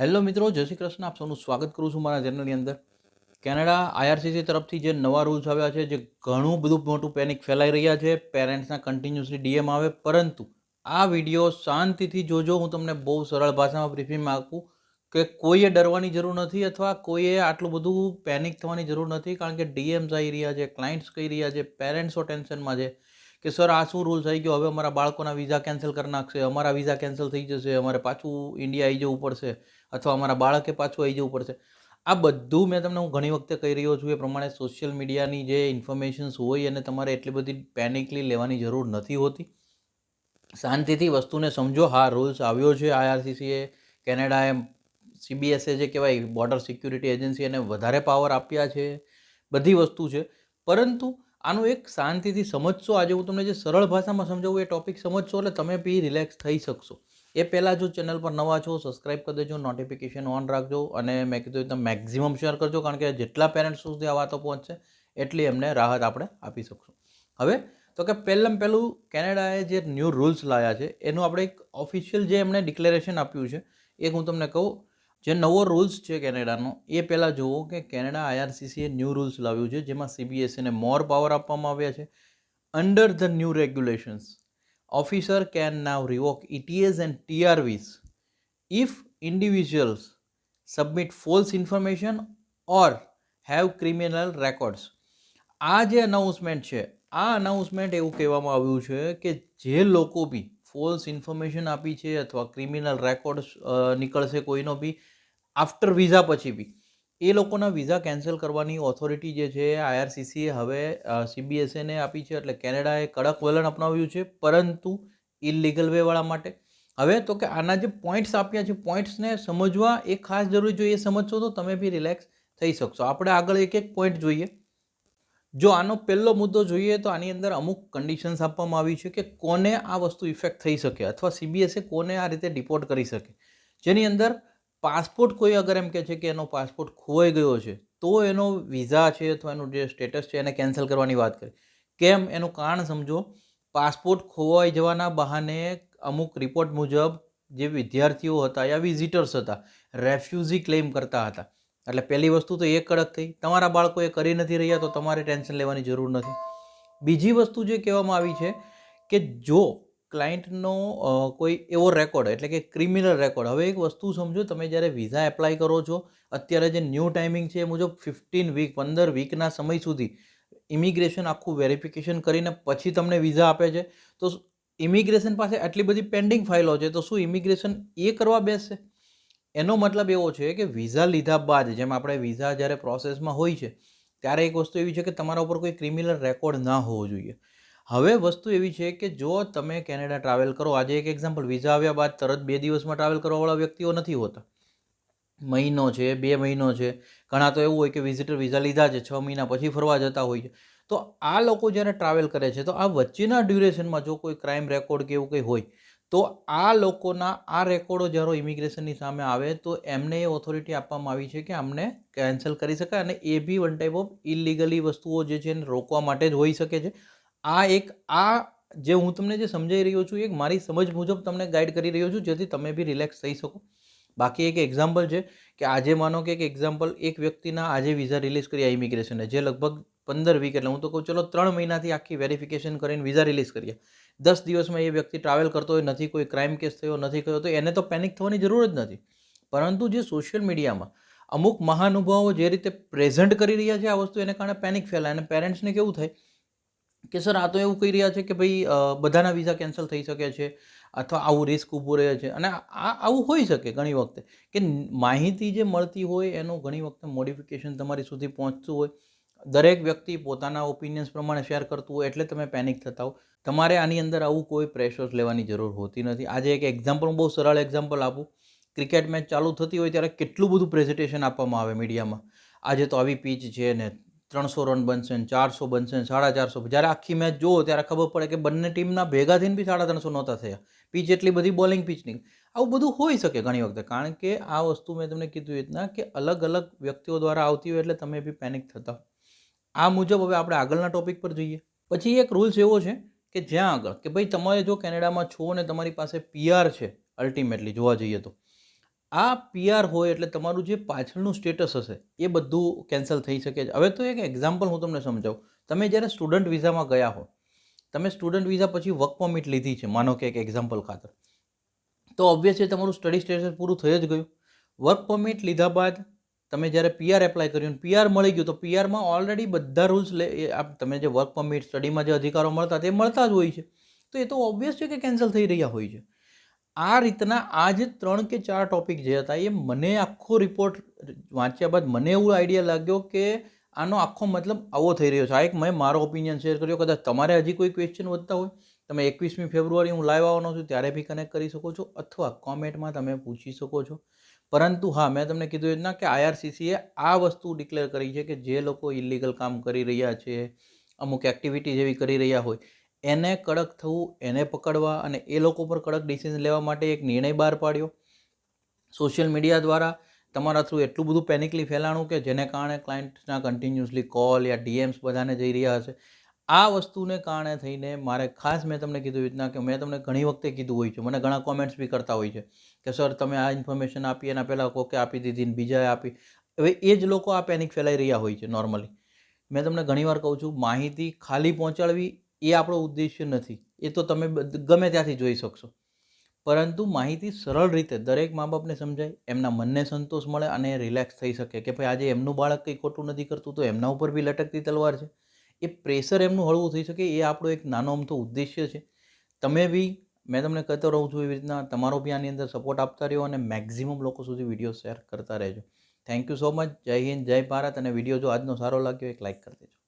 Hello મિત્રો, જય શ્રી કૃષ્ણ. આપ સૌનું સ્વાગત કરું છું મારા ચેનલની અંદર. કેનેડા આઈઆરસીસી તરફથી જે નવા રૂલ્સ આવ્યા છે, જે ઘણું બધું મોટું પેનિક ફેલાઈ રહ્યા છે પેરેન્ટ્સના કન્ટિન્યુઅસલી ડીએમ આવે. પરંતુ આ વીડિયો શાંતિથી જોજો, હું તમને બહુ સરળ ભાષામાં બ્રીફિંગ આપું કે કોઈએ ડરવાની જરૂર નથી અથવા કોઈએ આટલું બધું પેનિક થવાની જરૂર નથી. કારણ કે ડીએમ્સ આવી રહ્યા છે ક્લાયન્ટ્સ કહી રહ્યા છે પેરેન્ટ્સો ટેન્શનમાં છે કે સર આ શું રૂલ્સ આવી ગયો? હવે અમારા બાળકોના વિઝા કેન્સલ કરી નાખશે, અમારા વિઝા કેન્સલ થઈ જશે, અમારે પાછું ઇન્ડિયા આવી જવું પડશે. અથવા અમારા બાળકે પાછું આવી જવું પડશે. આ બધું મેં તમને હું ઘણી વખતે કહી રહ્યો છું, એ પ્રમાણે સોશિયલ મીડિયાની જે ઇન્ફોર્મેશન્સ હોય અને તમારે એટલી બધી પેનિકલી લેવાની જરૂર નથી હોતી. શાંતિથી વસ્તુને સમજો. હા રૂલ્સ આવ્યો છે આઈઆરસીસીએ કેનેડાએ સીબીએસએ જે કહેવાય બોર્ડર સિક્યુરિટી એજન્સી એને વધારે પાવર આપ્યા છે, બધી વસ્તુ છે. પરંતુ આનું એક શાંતિથી સમજશો. આજે હું તમને જે સરળ ભાષામાં સમજાવું, એ ટોપિક સમજશો એટલે તમે બી રિલેક્સ થઈ શકશો. એ પહેલાં જો ચેનલ પર નવા છો સબસ્ક્રાઇબ કરી દેજો નોટિફિકેશન ઓન રાખજો અને મેં કીધું તમે મેક્ઝિમમ શેર કરજો કારણ કે જેટલા પેરેન્ટ્સ સુધી આ વાતો પહોંચશે, એટલી એમને રાહત આપણે આપી શકશું. હવે, તો કે પહેલાં પહેલું કેનેડાએ જે ન્યૂ રૂલ્સ લાવ્યા છે, એનું આપણે એક ઓફિશિયલ જે એમણે ડિક્લેરેશન આપ્યું છે એ હું તમને કહું, જે નવો રૂલ્સ છે કેનેડાનો, એ પહેલાં જુઓ કે કેનેડા આઈઆરસીસીએ ન્યૂ રૂલ્સ લાવ્યું છે, જેમાં સીબીએસઈને મોર પાવર આપવામાં આવ્યા છે under the new regulations officer can now revoke ETAs and TRVs if individuals submit false information or have criminal records. આ જે અનાઉન્સમેન્ટ છે આ અનાઉન્સમેન્ટ એવું કહેવામાં આવ્યું છે કે જે લોકો બી ફોલ્સ ઇન્ફોર્મેશન આપી છે અથવા ક્રિમિનલ રેકોર્ડ્સ નીકળશે કોઈનો બી આફ્ટર વિઝા પછી બી એ લોકોના વિઝા કેન્સલ કરવાની ઓથોરિટી જે છે, આઈઆરસીસીએ હવે સીબીએસએને આપી છે, એટલે કેનેડાએ કડક વલણ અપનાવ્યું છે, પરંતુ ઇલીગલ વેવાળા માટે. હવે તો કે આના જે પોઈન્ટ્સ આપ્યા છે પોઈન્ટ્સને સમજવા એ ખાસ જરૂરી જો એ સમજશો તો તમે બી રિલેક્સ થઈ શકશો. આપણે આગળ એક એક પોઈન્ટ જોઈએ. જો આનો પહેલો મુદ્દો જોઈએ, તો આની અંદર અમુક કન્ડિશન્સ આપવામાં આવી છે કે કોને આ વસ્તુ ઇફેક્ટ થઈ શકે, અથવા સીબીએસએ કોને આ રીતે ડિપોર્ટ કરી શકે. જેની અંદર પાસપોર્ટ કોઈ અગર એમ કહે છે કે એનો પાસપોર્ટ ખોવાઈ ગયો છે, તો એનો વિઝા છે અથવા એનું જે સ્ટેટસ છે એને કેન્સલ કરવાની વાત કરી. કેમ? એનું કારણ સમજો, પાસપોર્ટ ખોવાઈ જવાના બહાને અમુક રિપોર્ટ મુજબ જે વિદ્યાર્થીઓ હતા યા વિઝિટર્સ હતા, રેફ્યુઝી ક્લેમ કરતા હતા. એટલે પહેલી વસ્તુ તો એ કડક થઈ, તમારા બાળકો એ કરી નથી રહ્યા તો તમારે ટેન્શન લેવાની જરૂર નથી. બીજી વસ્તુ જે કહેવામાં આવી છે કે જો ક્લાયન્ટનો કોઈ એવો રેકોર્ડ એટલે કે ક્રિમિનલ રેકોર્ડ હવે એક વસ્તુ સમજો, તમે જ્યારે વિઝા એપ્લાય કરો છો, અત્યારે જે ન્યૂ ટાઈમિંગ છે એ મુજબ ફિફ્ટીન વીક પંદર વીકના સમય સુધી ઇમિગ્રેશન આખું વેરિફિકેશન કરીને પછી તમને વિઝા આપે છે. તો ઇમિગ્રેશન પાસે આટલી બધી પેન્ડિંગ ફાઇલો છે, તો શું ઇમિગ્રેશન એ કરવા બેસશે એનો મતલબ એવો છે કે વિઝા લીધા બાદ, જેમ આપણે વિઝા જ્યારે પ્રોસેસમાં હોય છે, ત્યારે એક વસ્તુ એવી છે કે તમારા ઉપર કોઈ ક્રિમિનલ રેકોર્ડ ના હોવો જોઈએ. હવે વસ્તુ એવી છે કે જો તમે કેનેડા ટ્રાવેલ કરો, આજે એક એક્ઝામ્પલ વિઝા આવ્યા બાદ તરત બે દિવસમાં ટ્રાવેલ કરવાવાળા વ્યક્તિઓ નથી હોતા. મહિનો છે, બે મહિનો છે, ઘણા તો એવું હોય કે વિઝિટર વિઝા લીધા છે, છ મહિના પછી ફરવા જતા હોય છે. તો આ લોકો જ્યારે ટ્રાવેલ કરે છે, તો આ વચ્ચેના ડ્યુરેશનમાં જો કોઈ ક્રાઇમ રેકોર્ડ કે એવું કંઈ હોય, તો આ લોકોના, આ રેકોર્ડો જ્યારે ઇમિગ્રેશનની સામે આવે, તો એમને એ ઓથોરિટી આપવામાં આવી છે કે અમને કેન્સલ કરી શકાય અને એ B one type of illegally વસ્તુઓ જે છે એને રોકવા માટે જ હોઈ શકે છે. આ એક, આ જે હું તમને જે સમજાઈ રહ્યો છું, એક મારી સમજ મુજબ તમને ગાઈડ કરી રહ્યો છું, જેથી તમે બી રિલેક્સ થઈ શકો. બાકી એક એક્ઝામ્પલ છે કે આજે માનો કે એક એક્ઝામ્પલ એક વ્યક્તિના આજે વિઝા રિલીઝ કર્યા ઇમિગ્રેશને જે લગભગ પંદર વીક એટલે હું તો કહું ચલો ત્રણ મહિનાથી આખી વેરિફિકેશન કરીને વિઝા રિલીઝ કર્યા દસ દિવસમાં એ વ્યક્તિ ટ્રાવેલ કરતો હોય, નથી કોઈ ક્રાઇમ કેસ થયો, નથી થયો, તો એને તો પેનિક થવાની જરૂર જ નથી. પરંતુ જે સોશિયલ મીડિયામાં અમુક મહાનુભાવો જે રીતે પ્રેઝન્ટ કરી રહ્યા છે આ વસ્તુ, એને કારણે પેનિક ફેલાય અને પેરેન્ટ્સને કેવું થાય કે સર, આ તો એવું કહી રહ્યા છે કે ભાઈ બધાના વિઝા કેન્સલ થઈ શકે છે અથવા આવું રિસ્ક ઊભું રહે છે. અને આ, આવું હોઈ શકે ઘણી વખતે. કે માહિતી જે મળતી હોય એનું ઘણી વખતે મોડિફિકેશન તમારી સુધી પહોંચતું હોય. દરેક વ્યક્તિ પોતાના ઓપિનિયન્સ પ્રમાણે શેર કરતું હોય એટલે તમે પેનિક થતા હો. તમારે આની અંદર આવું કોઈ પ્રેશર્સ લેવાની જરૂર હોતી નથી. આજે એક એક્ઝામ્પલ હું બહુ સરળ એક્ઝામ્પલ આપું. ક્રિકેટ મેચ ચાલુ થતી હોય ત્યારે કેટલું બધું પ્રેઝન્ટેશન આપવામાં આવે મીડિયામાં. આજે તો આવી પીચ છે ને ત્રણસો રન બનશે ને ચારસો બનશે ને સાડા ચારસો. જ્યારે આખી મેચ જુઓ ત્યારે ખબર પડે કે બંને ટીમના ભેગા થઈને બી સાડા ત્રણસો નહોતા થયા. પીચ એટલી બધી બોલિંગ પીચની આવું બધું હોઈ શકે ઘણી વખતે. કારણ કે આ વસ્તુ મેં તમને કીધું એ રીતના કે અલગ અલગ વ્યક્તિઓ દ્વારા આવતી હોય એટલે તમે બી પેનિક થતા આ મુજબ હવે આપણે આગળના ટોપિક પર જોઈએ. પછી એક રૂલ્સ એવો છે કે જ્યાં આગળ કે ભાઈ તમારે જો કેનેડામાં છો ને તમારી પાસે પીઆર છે અલ્ટિમેટલી જોવા જઈએ તો. આ પીઆર હોય એટલે તમારું જે પાછળનું સ્ટેટસ હશે, એ બધું કેન્સલ થઈ શકે છે. હવે તો એક એક્ઝામ્પલ હું તમને સમજાવું. તમે જ્યારે સ્ટુડન્ટ વિઝામાં ગયા હો, તમે સ્ટુડન્ટ વિઝા પછી વર્ક પરમિટ લીધી છે, માનો કે એક એક્ઝામ્પલ ખાતર. તો ઓબ્વિયસલી તમારું સ્ટડી સ્ટેટસ પૂરું થઈ જ ગયું. વર્ક પરમિટ લીધા બાદ તમે જ્યારે પીઆર એપ્લાય કર્યું પીઆર મળી ગયું, તો પીઆરમાં ઓલરેડી બધા રૂલ્સ લે તમે જે વર્ક પરમિટ સ્ટડીમાં જે અધિકારો મળતા તે મળતા જ હોય છે. તો એ તો ઓબ્વિયસ છે કે કેન્સલ થઈ રહ્યા હોય છે. આ રીતના આ જે ત્રણ કે ચાર ટોપિક જે હતા, એ મને આખો રિપોર્ટ વાંચ્યા બાદ મને એવું આઈડિયા લાગ્યો કે આનો આખો મતલબ આવો થઈ રહ્યો છે. આ એક મેં મારો ઓપિનિયન શેર કર્યો, કદાચ તમારે હજી કોઈ ક્વેશ્ચન વધતા હોય, તમે એકવીસમી ફેબ્રુઆરી હું લાઈવ આવવાનો છું, ત્યારે બી કનેક્ટ કરી શકો છો અથવા કોમેન્ટમાં તમે પૂછી શકો છો. પરંતુ હા, મેં તમને કીધું એ રીતના કે આઈઆરસીસીએ આ વસ્તુ ડિક્લેર કરી છે કે જે લોકો ઇલીગલ કામ કરી રહ્યા છે, અમુક એક્ટિવિટી જેવી કરી રહ્યા હોય એને કડક થવું, એને પકડવા અને એ લોકો પર કડક ડિસિઝન લેવા માટે એક નિર્ણય બહાર પાડ્યો. સોશિયલ મીડિયા દ્વારા તમારા થ્રુ એટલું બધું પેનિકલી ફેલાણું કે જેને કારણે ક્લાયન્ટના કન્ટિન્યુઅસલી કોલ યા ડીએમ્સ બધાને જઈ રહ્યા હશે. આ વસ્તુને કારણે થઈને મારે ખાસ મેં તમને કીધું રીતના કે મેં તમને ઘણી વખતે કીધું હોય છે, મને ઘણા કોમેન્ટ્સ બી કરતા હોય છે કે સર તમે આ ઇન્ફોર્મેશન આપી, એના પહેલાં કોકે આપી દીધી ને બીજાએ આપી. હવે એ જ લોકો આ પેનિક ફેલાઈ રહ્યા હોય છે નોર્મલી મેં તમને ઘણીવાર કહું છું, માહિતી ખાલી પહોંચાડવી એ આપણો ઉદ્દેશ્ય નથી. એ તો તમે ગમે ત્યાંથી જોઈ શકશો. પરંતુ માહિતી સરળ રીતે દરેક મા બાપને સમજાય, એમના મનને સંતોષ મળે અને રિલેક્સ થઈ શકે કે ભાઈ આજે એમનું બાળક કંઈ ખોટું નથી કરતું તો એમના ઉપર બી લટકતી તલવાર છે. એ પ્રેશર એમનું હળવું થઈ શકે, એ આપણો એક નાનો અમથો ઉદ્દેશ્ય છે. તમે બી, મેં તમને કહેતો રહું છું એવી રીતના, તમારો બી આની અંદર સપોર્ટ આપતા રહ્યો અને મેક્ઝિમમ લોકો સુધી વીડિયો શેર કરતા રહેજો. થેન્ક યુ સો મચ જય હિન્દ, જય ભારત અને વીડિયો જો આજનો સારો લાગ્યો એક લાઇક કરી દેજો.